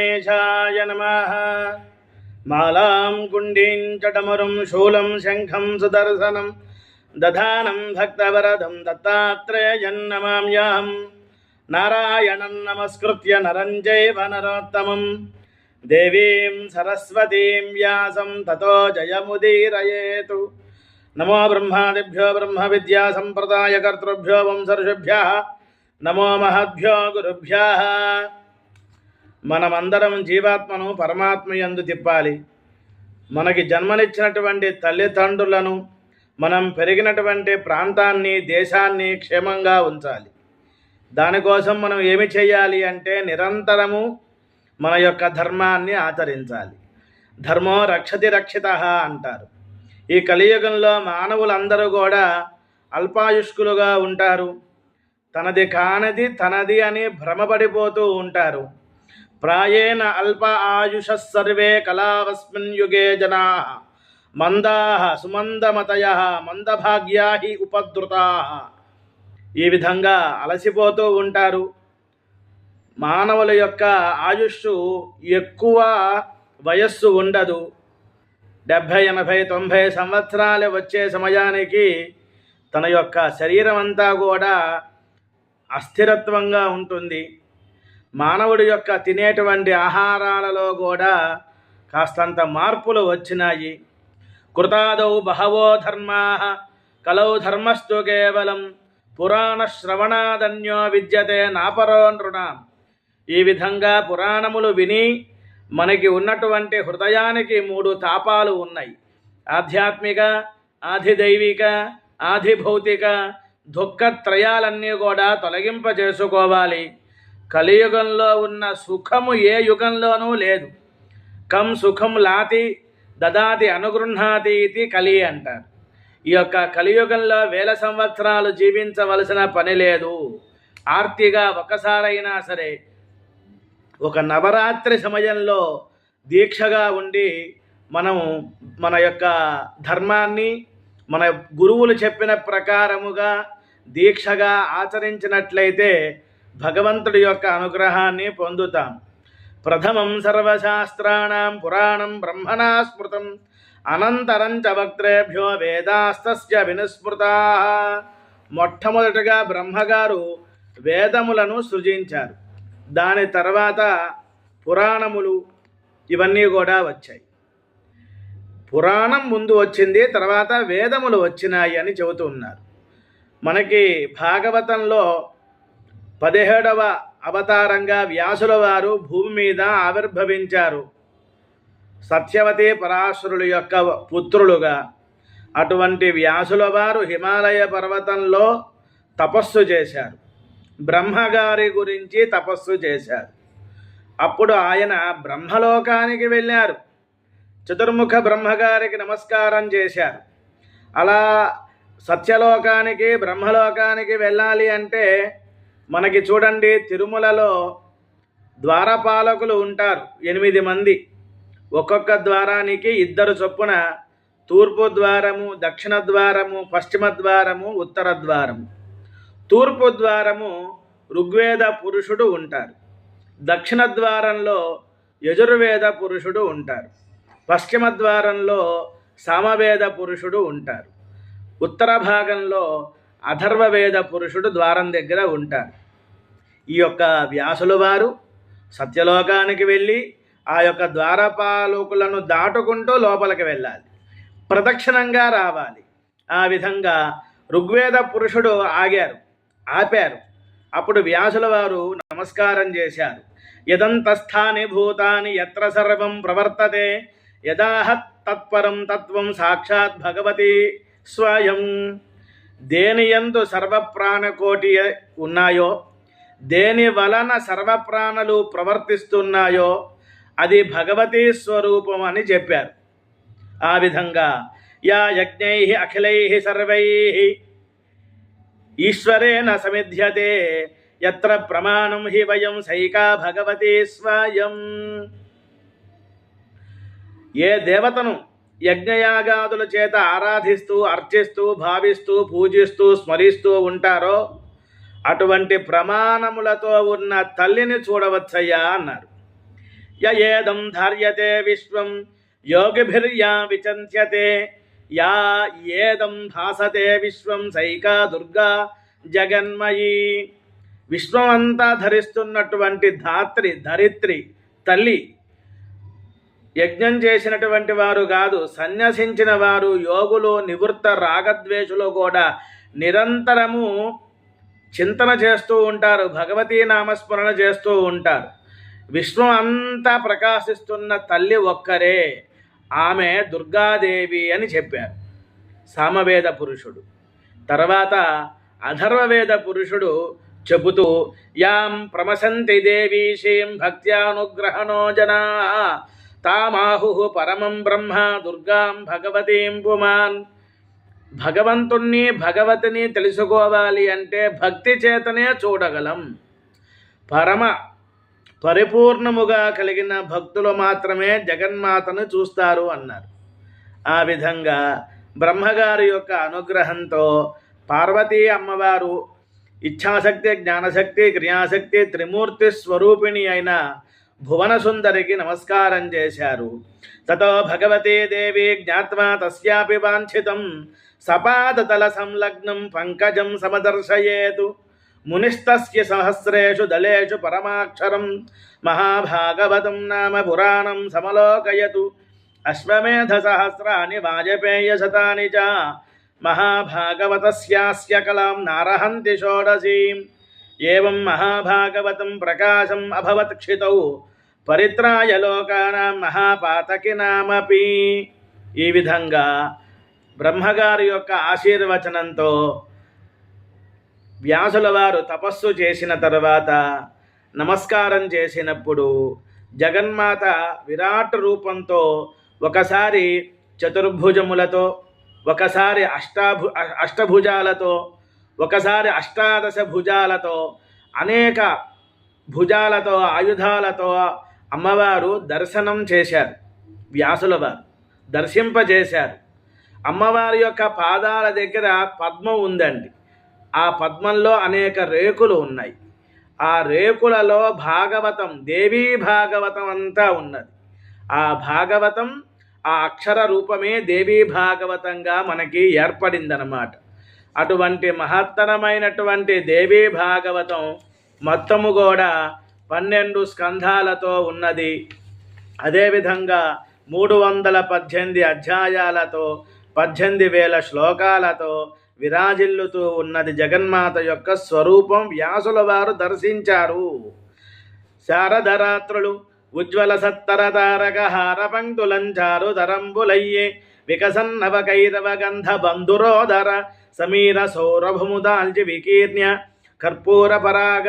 గణేశాయ నమ. మాలాం గుండీంచటమరుం శూలం శంఖం సుదర్శనం దధానం భక్తవరదం దత్తాత్రేయన్నమామ్యాహం నారాయణం నమస్కృత్య నరం చైవ నరోత్తమం. దేవీం సరస్వతీం వ్యాసం తతో జయముదీరయేతు. నమో బ్రహ్మాదిభ్యో బ్రహ్మ విద్యా సంప్రదాయ కర్తృభ్యో వంసర్షిభ్య నమో మహద్భ్యో గురుభ్య. మనమందరం జీవాత్మను పరమాత్మ యందు తిప్పాలి. మనకి జన్మనిచ్చినటువంటి తల్లిదండ్రులను మనం పెరిగినటువంటి ప్రాంతాన్ని దేశాన్ని క్షేమంగా ఉంచాలి. దానికోసం మనం ఏమి చేయాలి అంటే నిరంతరము మన యొక్క ధర్మాన్ని ఆచరించాలి. ధర్మో రక్షతి రక్షిత అంటారు. ఈ కలియుగంలో మానవులందరూ కూడా అల్పాయుష్కులుగా ఉంటారు. తనది కానది తనది అని భ్రమపడిపోతూ ఉంటారు. ప్రాయేణ అల్ప ఆయుష సర్వే కళావస్మిన్ యుగే జనా మందా సుమందమతయ మందభాగ్యా హి ఉపద్రుతా ఈ విధంగా అలసిపోతూ ఉంటారు. మానవుల యొక్క ఆయుష్షు ఎక్కువ వయస్సు ఉండదు. డెబ్భై ఎనభై తొంభై సంవత్సరాలు వచ్చే సమయానికి తన యొక్క శరీరం అంతా కూడా అస్థిరత్వంగా ఉంటుంది. మానవుడి యొక్క తినేటువంటి ఆహారాలలో కూడా కాస్తంత మార్పులు వచ్చినాయి. కృతాదౌ బహవో ధర్మా కలౌ ధర్మస్తు కేవలం పురాణ శ్రవణాదన్యో విద్యతే నాపరో నృణాం. ఈ విధంగా పురాణములు విని మనకి ఉన్నటువంటి హృదయానికి మూడు తాపాలు ఉన్నాయి. ఆధ్యాత్మిక ఆధిదైవిక ఆధిభౌతిక దుఃఖత్రయాలన్నీ కూడా తొలగింప చేసుకోవాలి కలియుగంలో ఉన్న సుఖము ఏ యుగంలోనూ లేదు. కం సుఖం లాతి దదాతి అనుగృహాతి ఇది కలి అంటారు. ఈ యొక్క కలియుగంలో వేల సంవత్సరాలు జీవించవలసిన పని లేదు. ఆర్తిగా ఒకసారైనా సరే ఒక నవరాత్రి సమయంలో దీక్షగా ఉండి మనము మన యొక్క ధర్మాన్ని మన గురువులు చెప్పిన ప్రకారముగా దీక్షగా ఆచరించినట్లయితే భగవంతుడి యొక్క అనుగ్రహాన్ని పొందుతాం. ప్రథమం సర్వశాస్త్రాణం పురాణం బ్రహ్మణా స్మృతం అనంతరం చ వక్త్రేభ్యో వేదాస్తస్య వినుస్మృతా. మొట్టమొదటిగా బ్రహ్మగారు వేదములను సృజించారు. దాని తర్వాత పురాణములు ఇవన్నీ కూడా వచ్చాయి. పురాణం ముందు వచ్చింది తర్వాత వేదములు వచ్చినాయి అని చెబుతూ ఉన్నారు. మనకి భాగవతంలో పదిహేడవ అవతారంగా వ్యాసుల వారు భూమి మీద ఆవిర్భవించారు. సత్యవతి పరాశరుల యొక్క పుత్రులుగా అటువంటి వ్యాసుల వారు హిమాలయ పర్వతంలో తపస్సు చేశారు. బ్రహ్మగారి గురించి తపస్సు చేశారు. అప్పుడు ఆయన బ్రహ్మలోకానికి వెళ్ళారు. చతుర్ముఖ బ్రహ్మగారికి నమస్కారం చేశారు. అలా సత్యలోకానికి బ్రహ్మలోకానికి వెళ్ళాలి అంటే మనకి చూడండి తిరుమలలో ద్వారపాలకులు ఉంటారు ఎనిమిది మంది. ఒక్కొక్క ద్వారానికి ఇద్దరు చొప్పున తూర్పు ద్వారము దక్షిణ ద్వారము పశ్చిమ ద్వారము ఉత్తర ద్వారము. తూర్పు ద్వారము ఋగ్వేద పురుషుడు ఉంటారు. దక్షిణ ద్వారంలో యజుర్వేద పురుషుడు ఉంటారు. పశ్చిమ ద్వారంలో సామవేద పురుషుడు ఉంటారు. ఉత్తర భాగంలో అథర్వవేద పురుషుడు ద్వారం దగ్గర ఉంటారు. ఈ యొక్క వ్యాసుల వారు సత్యలోకానికి వెళ్ళి ఆ యొక్క ద్వారపాలకులను దాటుకుంటూ లోపలికి వెళ్ళాలి. ప్రదక్షిణంగా రావాలి. ఆ విధంగా ఋగ్వేద పురుషుడు ఆగారు ఆపారు. అప్పుడు వ్యాసుల వారు నమస్కారం చేశారు. యదంతస్థాని భూతాని ఎత్ర సర్వం ప్రవర్తతే యదాహత్ తత్పరం తత్వం సాక్షాత్ భగవతి స్వయం. దేనియందు సర్వప్రాణకోటి ఉన్నాయో దేని వలన సర్వప్రాణులు ప్రవర్తిస్తున్నాయో అది భగవతీ స్వరూపం అని చెప్పారు. ఆ విధంగా యా యజ్ఞై అఖిలై సర్వై ఈశ్వరేణ సమిధ్యతే ఎత్ర ప్రమాణం హి వయం సైకా భగవతి స్వయం. ఏ దేవతను యజ్ఞయాగాదుల చేత ఆరాధిస్తూ అర్చిస్తూ భావిస్తూ పూజిస్తూ స్మరిస్తూ ఉంటారో అటువంటి ప్రమాణములతో ఉన్న తల్లిని చూడవచ్చయ్యా అన్నారు. య ఏదం ధార్యతే విశ్వం యోగిభిర్యా విచంత్యతే. యా ఏదం భాసతే విశ్వం సైకా దుర్గా జగన్మయీ. విశ్వమంతా ధరిస్తున్నటువంటి ధాత్రి ధరిత్రి తల్లి యజ్ఞం చేసినటువంటి వారు కాదు సన్యసించిన వారు యోగులు నివృత్త రాగద్వేషులు కూడా నిరంతరము చింతన చేస్తూ ఉంటారు భగవతీ నామస్మరణ చేస్తూ ఉంటారు. విశ్వం అంతా ప్రకాశిస్తున్న తల్లి ఒక్కరే ఆమె దుర్గాదేవి అని చెప్పారు. సామవేద పురుషుడు. తర్వాత అధర్వవేద పురుషుడు చెబుతూ యాం ప్రమసంతి దేవీశీం భక్త్యానుగ్రహణో జనా తామాహు పరమం బ్రహ్మ దుర్గాం భగవతీం పుమాన్ భగవంతుణ్ణి భగవతిని తెలుసుకోవాలి అంటే భక్తి చేతనే చూడగలం. పరమ పరిపూర్ణముగా కలిగిన భక్తులు మాత్రమే జగన్మాతను చూస్తారు అన్నారు. ఆ విధంగా బ్రహ్మగారి యొక్క అనుగ్రహంతో పార్వతీ అమ్మవారు ఇచ్ఛాశక్తి జ్ఞానశక్తి క్రియాశక్తి త్రిమూర్తి స్వరూపిణి అయిన భువనసుందరికి నమస్కారం చేశారు. తతో భగవతీ దేవి జ్ఞాత్వా తస్యాపి వాంఛితం. సపాదతల సంలగ్నం పంకజం సమదర్శయేతు. మునిస్తస్య సహస్రేషు దళేషు పరమాక్షరం. మహాభాగవతం నామ పురాణం సమలోకయతు. అశ్వమేధ సహస్రాని వాజపేయ శతాని చ. మహాభాగవతస్యాస్య కలాం నారహంతి షోడశీం. ఏవం మహాభాగవతం ప్రకాశం అభవత్ క్షితౌ. పరిత్రాయ లోకానాం మహాపాతకి నామపి. ఈ విధంగా బ్రహ్మగారి యొక్క ఆశీర్వచనంతో వ్యాసుల వారు తపస్సు చేసిన తర్వాత నమస్కారం చేసినప్పుడు జగన్మాత విరాట్ రూపంతో ఒకసారి చతుర్భుజములతో ఒకసారి అష్టాభు అష్టభుజాలతో ఒకసారి అష్టాదశ భుజాలతో అనేక భుజాలతో ఆయుధాలతో అమ్మవారు దర్శనం చేశారు. వ్యాసుల వారు దర్శింపజేశారు. అమ్మవారి యొక్క పాదాల దగ్గర పద్మం ఉందండి. ఆ పద్మంలో అనేక రేకులు ఉన్నాయి. ఆ రేకులలో భాగవతం దేవీ భాగవతం అంతా ఉన్నది. ఆ భాగవతం ఆ అక్షర రూపమే దేవీ భాగవతంగా మనకి ఏర్పడిందనమాట అటువంటి మహత్తరమైనటువంటి దేవీ భాగవతం మొత్తము కూడా పన్నెండు స్కంధాలతో ఉన్నది. అదేవిధంగా మూడు వందల పద్దెనిమిది అధ్యాయాలతో పద్దెనిమిది వేల శ్లోకాలతో విరాజిల్లుతూ ఉన్నది జగన్మాత యొక్క స్వరూపం వ్యాసుల వారు దర్శించారు. శారదరాత్రులు ఉజ్వల సత్తర తారక హార పంక్తులంచారు తరంబులయ్యే వికసన్నవ కైరవ గంధ బంధురోధర సమీర సౌరభముదాల్చి వికీర్ణ్య కర్పూర పరాగ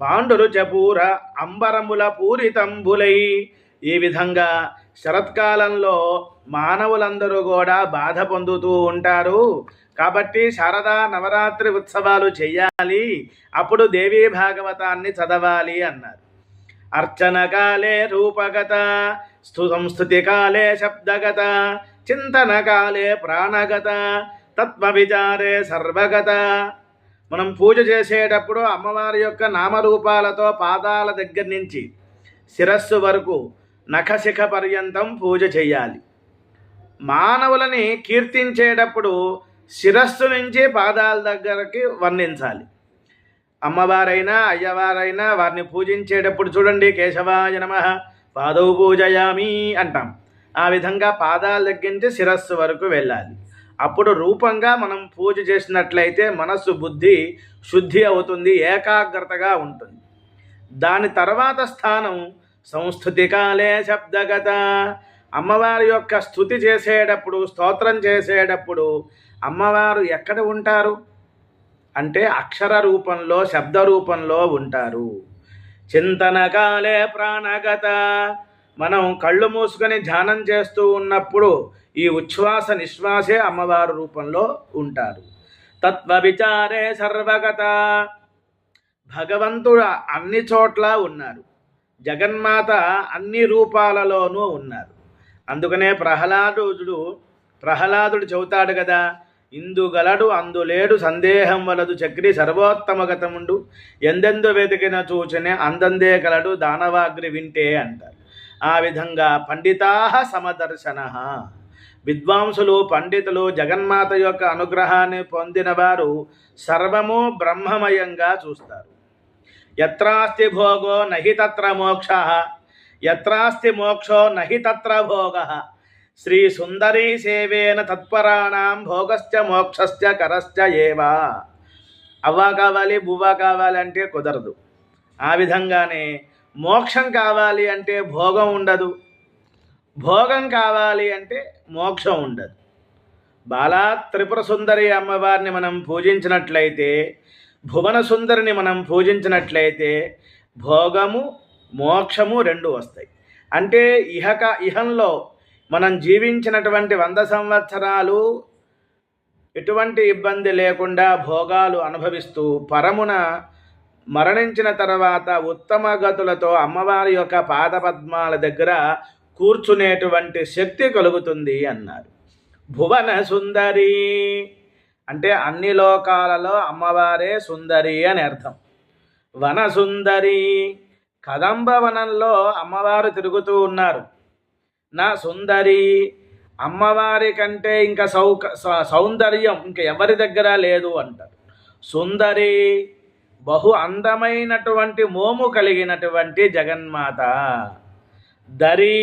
పాండులు చపూర అంబరముల పూరితంబులై. ఈ విధంగా శరత్కాలంలో మానవులందరూ కూడా బాధ పొందుతూ ఉంటారు. కాబట్టి శారదా నవరాత్రి ఉత్సవాలు చెయ్యాలి. అప్పుడు దేవీ భాగవతాన్ని చదవాలి అన్నారు. అర్చనకాలే రూపగత స్థు సంస్థుతికాలే శబ్దగత చింతన కాలే ప్రాణగత తత్వ విచారే సర్వగత. మనం పూజ చేసేటప్పుడు అమ్మవారి యొక్క నామరూపాలతో పాదాల దగ్గర నుంచి శిరస్సు వరకు నఖశిఖ పర్యంతం పూజ చేయాలి. మానవులని కీర్తించేటప్పుడు శిరస్సు నుంచి పాదాల దగ్గరకి వర్ణించాలి. అమ్మవారైనా అయ్యవారైనా వారిని పూజించేటప్పుడు చూడండి కేశవాయ నమ పాదవు పూజయామి అంటాం. ఆ విధంగా పాదాల దగ్గర నుంచి శిరస్సు వరకు వెళ్ళాలి. అప్పుడు రూపంగా మనం పూజ చేసినట్లయితే మనస్సు బుద్ధి శుద్ధి అవుతుంది ఏకాగ్రతగా ఉంటుంది. దాని తర్వాత స్థానం సంస్థుతి కాలే శబ్దగత. అమ్మవారి యొక్క స్థుతి చేసేటప్పుడు స్తోత్రం చేసేటప్పుడు అమ్మవారు ఎక్కడ ఉంటారు? అంటే అక్షర రూపంలో శబ్ద రూపంలో ఉంటారు. చింతనకాలే ప్రాణగత. మనం కళ్ళు మూసుకొని ధ్యానం చేస్తూ ఉన్నప్పుడు ఈ ఉచ్ఛ్వాస నిశ్వాసే అమ్మవారు రూపంలో ఉంటారు. తత్వ విచారే సర్వగత. భగవంతుడు అన్ని చోట్ల ఉన్నారు. జగన్మాత అన్ని రూపాలలోనూ ఉన్నారు. అందుకనే ప్రహ్లాదుడు ప్రహ్లాదుడు చెబుతాడు కదా ఇందుగలడు అందులేడు సందేహం వలదు చక్రి సర్వోత్తమగతముండు ఎందెందు వెతికిన చూచనే అందందే గలడు దానవాగ్రి వింటే అంటారు. ఆ విధంగా పండితా సమదర్శన. విద్వాంసులు పండితులు జగన్మాత యొక్క అనుగ్రహాన్ని పొందిన వారు సర్వము బ్రహ్మమయంగా చూస్తారు. ఎత్రాస్తి భోగో నహి తత్ర మోక్ష ఎత్రాస్తి మోక్షో నహి తత్ర భోగ. శ్రీ సుందరీ సేవేన తత్పరాణం భోగశ్చ మోక్షశ్చ కరశ్చ ఏవా. అవ్వ కావాలి బువ్వ కావాలి అంటే కుదరదు. ఆ విధంగానే మోక్షం కావాలి అంటే భోగం ఉండదు. భోగం కావాలి అంటే మోక్షం ఉండదు. బాలా త్రిపుర సుందరి అమ్మవారిని మనం పూజించినట్లయితే భువన సుందరిని మనం పూజించినట్లయితే భోగము మోక్షము రెండు వస్తాయి. అంటే ఇహక ఇహంలో మనం జీవించినటువంటి వంద సంవత్సరాలు ఎటువంటి ఇబ్బంది లేకుండా భోగాలు అనుభవిస్తూ పరమున మరణించిన తర్వాత ఉత్తమ గతులతో అమ్మవారి యొక్క పాదపద్మాల దగ్గర కూర్చునేటువంటి శక్తి కలుగుతుంది అన్నారు. భువన సుందరి అంటే అన్ని లోకాలలో అమ్మవారే సుందరి అని అర్థం. వన సుందరి కదంబ వనంలో అమ్మవారు తిరుగుతూ ఉన్నారు. నా సుందరి అమ్మవారి కంటే ఇంకా సౌక సౌందర్యం ఇంకా ఎవరి దగ్గర లేదు అంటారు. సుందరి బహు అందమైనటువంటి మోము కలిగినటువంటి జగన్మాత. దరి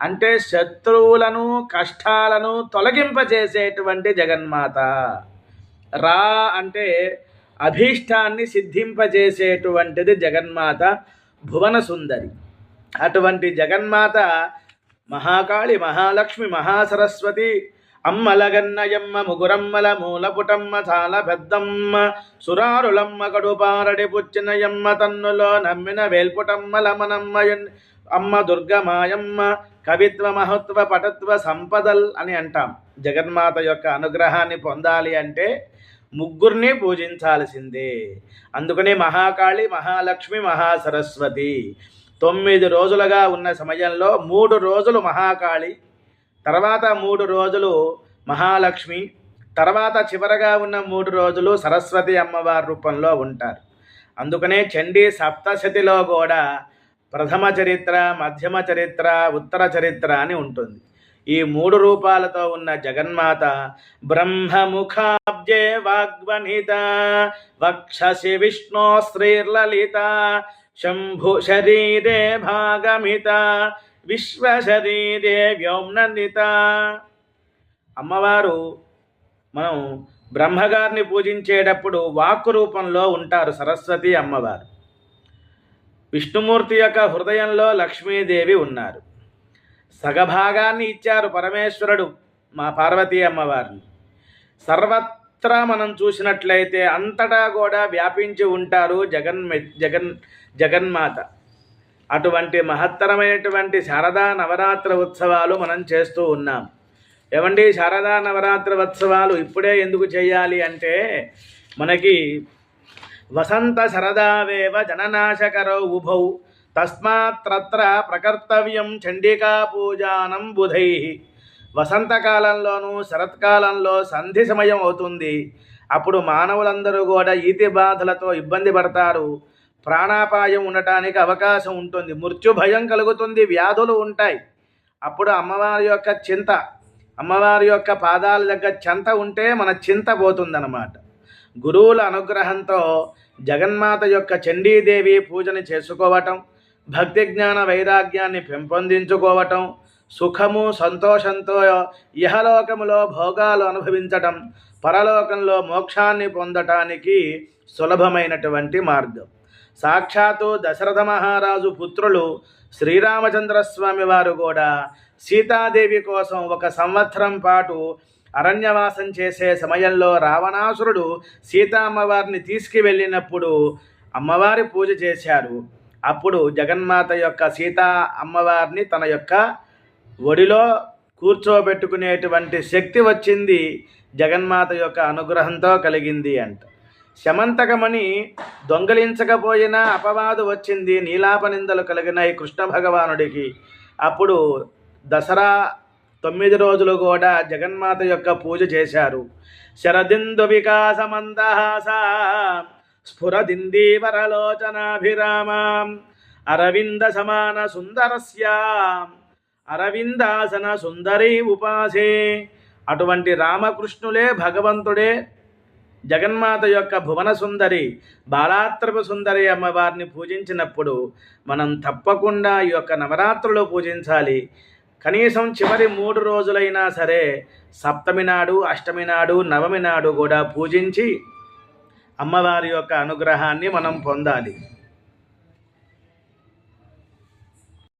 అంటే శత్రువులను కష్టాలను తొలగింపజేసేటువంటి జగన్మాత. రా అంటే అభీష్టాన్ని సిద్ధింపజేసేటువంటిది జగన్మాత భువన సుందరి అటువంటి జగన్మాత మహాకాళి మహాలక్ష్మి మహాసరస్వతి అమ్మలగన్నయమ్మ ముగురమ్మల మూలపుటమ్మ చాలా పెద్దమ్మ సురారులమ్మ కడుపారడి పుచ్చినయమ్మ తన్నులో నమ్మిన వేల్పుటమ్మల మనమ్మయన్ అమ్మ దుర్గమాయమ్మ కవిత్వ మహత్వ పటత్వ సంపదల్ అని అంటాం. జగన్మాత యొక్క అనుగ్రహాన్ని పొందాలి అంటే ముగ్గురిని పూజించాల్సిందే. అందుకనే మహాకాళి మహాలక్ష్మి మహాసరస్వతి తొమ్మిది రోజులుగా ఉన్న సమయంలో మూడు రోజులు మహాకాళి తర్వాత మూడు రోజులు మహాలక్ష్మి తర్వాత చివరగా ఉన్న మూడు రోజులు సరస్వతి అమ్మవారి రూపంలో ఉంటారు. అందుకనే చండీ సప్తశతిలో కూడా ప్రథమ చరిత్ర మధ్యమ చరిత్ర ఉత్తర చరిత్ర అని ఉంటుంది. ఈ మూడు రూపాలతో ఉన్న జగన్మాత బ్రహ్మముఖాబ్జే వాగ్వనిత వక్షసి విష్ణు శ్రీర్లలిత శంభు శరీరే భాగమిత విశ్వశరీరే వ్యోమ్నందిత అమ్మవారు మనం బ్రహ్మగారిని పూజించేటప్పుడు వాక్ రూపంలో ఉంటారు సరస్వతి అమ్మవారు. విష్ణుమూర్తి యొక్క హృదయంలో లక్ష్మీదేవి ఉన్నారు. సగభాగాన్ని ఇచ్చారు పరమేశ్వరుడు మా పార్వతీ అమ్మవారిని. సర్వత్రా మనం చూసినట్లయితే అంతటా కూడా వ్యాపించి ఉంటారు జగన్ జగన్ జగన్మాత. అటువంటి మహత్తరమైనటువంటి శారదా నవరాత్ర ఉత్సవాలు మనం చేస్తూ ఉన్నాం. ఏమండి శారదా నవరాత్ర ఉత్సవాలు ఇప్పుడే ఎందుకు చేయాలి అంటే మనకి వసంత శరదావేవ జననాశకరౌ ఉభౌ. తస్మాత్రత్ర ప్రకర్తవ్యం చండికా పూజానం బుధై. వసంతకాలంలోనూ శరత్కాలంలో సంధి సమయం అవుతుంది. అప్పుడు మానవులందరూ కూడా ఈతి బాధలతో ఇబ్బంది పడతారు. ప్రాణాపాయం ఉండటానికి అవకాశం ఉంటుంది. మృత్యు భయం కలుగుతుంది. వ్యాధులు ఉంటాయి. అప్పుడు అమ్మవారి యొక్క చింత అమ్మవారి యొక్క పాదాల దగ్గర చింత ఉంటే మన చింత పోతుందన్నమాట. గురువుల అనుగ్రహంతో జగన్మాత యొక్క చండీదేవి పూజని చేసుకోవటం భక్తి జ్ఞాన వైరాగ్యాన్ని పెంపొందించుకోవటం సుఖము సంతోషంతో ఇహలోకములో భోగాలు అనుభవించటం పరలోకంలో మోక్షాన్ని పొందటానికి సులభమైనటువంటి మార్గం. సాక్షాత్తు దశరథ మహారాజు పుత్రులు శ్రీరామచంద్రస్వామి వారు కూడా సీతాదేవి కోసం ఒక సంవత్సరం పాటు అరణ్యవాసం చేసే సమయంలో రావణాసురుడు సీతామ్మవారిని తీసుకువెళ్ళినప్పుడు అమ్మవారి పూజ చేశారు. అప్పుడు జగన్మాత యొక్క సీతా అమ్మవారిని తన యొక్క ఒడిలో కూర్చోబెట్టుకునేటువంటి శక్తి వచ్చింది. జగన్మాత యొక్క అనుగ్రహంతో కలిగింది అంట. శమంతకమణి దొంగలించకపోయినా అపవాదు వచ్చింది. నీలాపనిందలు కలిగినాయి కృష్ణ భగవానుడికి. అప్పుడు దసరా తొమ్మిది రోజులు కూడా జగన్మాత యొక్క పూజ చేశారు. శరదిందు వికాసమందహాస స్ఫురదిందీవరలోచనాభిరామాం అరవింద సమాన సుందరస్య అరవిందాసన సుందరి ఉపాసే. అటువంటి రామకృష్ణులే భగవంతుడే. జగన్మాత యొక్క భువన సుందరి బాలాత్రపు సుందరి అమ్మవారిని పూజించినప్పుడు మనం తప్పకుండా ఈ యొక్క నవరాత్రులు పూజించాలి. కనీసం చివరి మూడు రోజులైనా సరే సప్తమి నాడు అష్టమి నాడు నవమి నాడు కూడా పూజించి అమ్మవారి యొక్క అనుగ్రహాన్ని మనం పొందాలి.